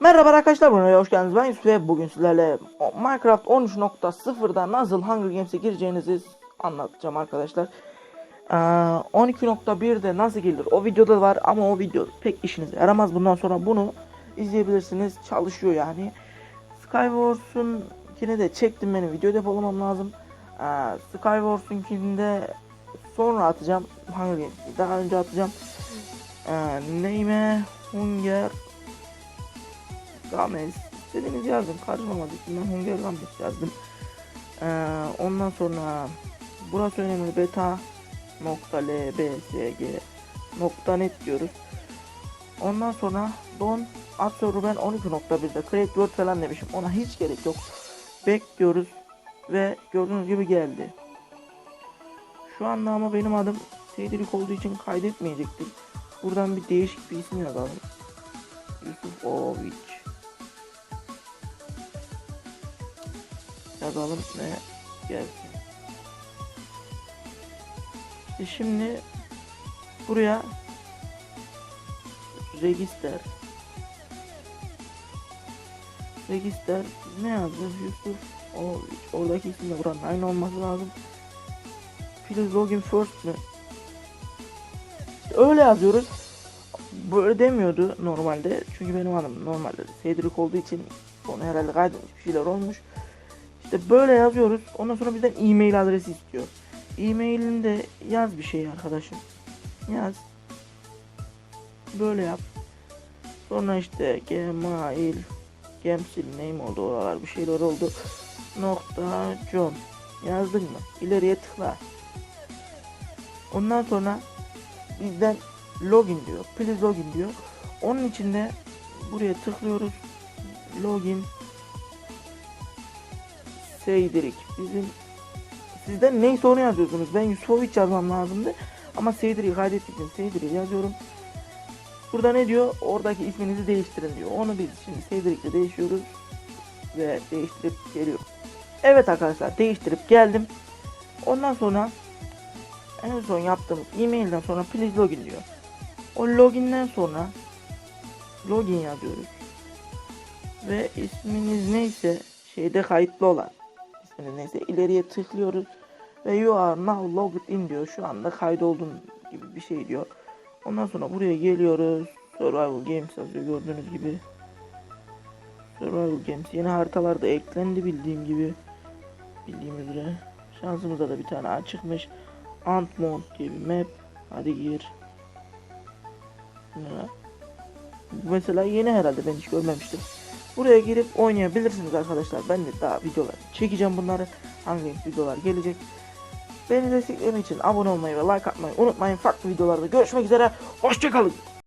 Merhaba arkadaşlar, buraya hoş geldiniz. Ben Yusuf ve bugün sizlerle Minecraft 13.0'da nasıl Hunger Games'e gireceğinizi anlatacağım arkadaşlar. Ee, 12.1'de nasıl gelir o videoda var ama o video pek işinize yaramaz. Bundan sonra bunu izleyebilirsiniz. Çalışıyor yani. Skywars'un kine de çektim benim video depolamam lazım. Ee, Skywars'un de sonra atacağım. Hunger Games'i daha önce atacağım. Ee, neyime Hunger Games istediğiniz yazdım. Karışmamadık ben Hunger Games yazdım. Ee, ondan sonra burası önemli. Beta nokta lbsg nokta net diyoruz. Ondan sonra don ad server ben 12.1'de create word falan demişim. Ona hiç gerek yok. Bekliyoruz. Ve gördüğünüz gibi geldi. Şu anda ama benim adım Cedric olduğu için kaydetmeyecektir buradan bir değişik bir isim yazalım. Yusuf Oviç yazalım ve gelsin. İşte şimdi buraya register. Register ne yazdı Yusuf o oradaki isimle buranın aynı olması lazım. Please login first mi? İşte öyle yazıyoruz. Böyle demiyordu normalde. Çünkü benim adım normalde Cedric olduğu için onu herhalde kaydetmiş bir şeyler olmuş işte böyle yazıyoruz. Ondan sonra bizden e-mail adresi istiyor. E-mailinde yaz bir şey arkadaşım. Yaz. Böyle yap. Sonra işte gmail gemsil name oldu oralar bir şeyler oldu. Nokta com. Yazdın mı? İleriye tıkla. Ondan sonra bizden login diyor. Please login diyor. Onun içinde buraya tıklıyoruz. Login Seydirik. Bizim sizden neyse onu yazıyorsunuz. Ben Yusufovic yazmam lazımdı. Ama Seydirik'i kaydettiğim için Seydirik'i yazıyorum. Burada ne diyor? Oradaki isminizi değiştirin diyor. Onu biz şimdi Seydirik'le değişiyoruz. Ve değiştirip geliyor. Evet arkadaşlar değiştirip geldim. Ondan sonra en son yaptığımız e-mailden sonra please login diyor. O loginden sonra login yazıyoruz. Ve isminiz neyse şeyde kayıtlı olan isminiz neyse ileriye tıklıyoruz ve you are now logged in diyor. Şu anda kaydoldun gibi bir şey diyor. Ondan sonra buraya geliyoruz. Survival Games yazıyor gördüğünüz gibi. Survival Games yeni haritalarda eklendi bildiğim gibi. Bildiğimiz üzere. Şansımıza da bir tane açıkmış. Ant Mount diye bir map. Hadi gir. Bu mesela yeni herhalde ben hiç görmemiştim. Buraya girip oynayabilirsiniz arkadaşlar. Ben de daha videolar çekeceğim bunları. Hangi videolar gelecek. Beni desteklemek için abone olmayı ve like atmayı unutmayın. Farklı videolarda görüşmek üzere. Hoşçakalın.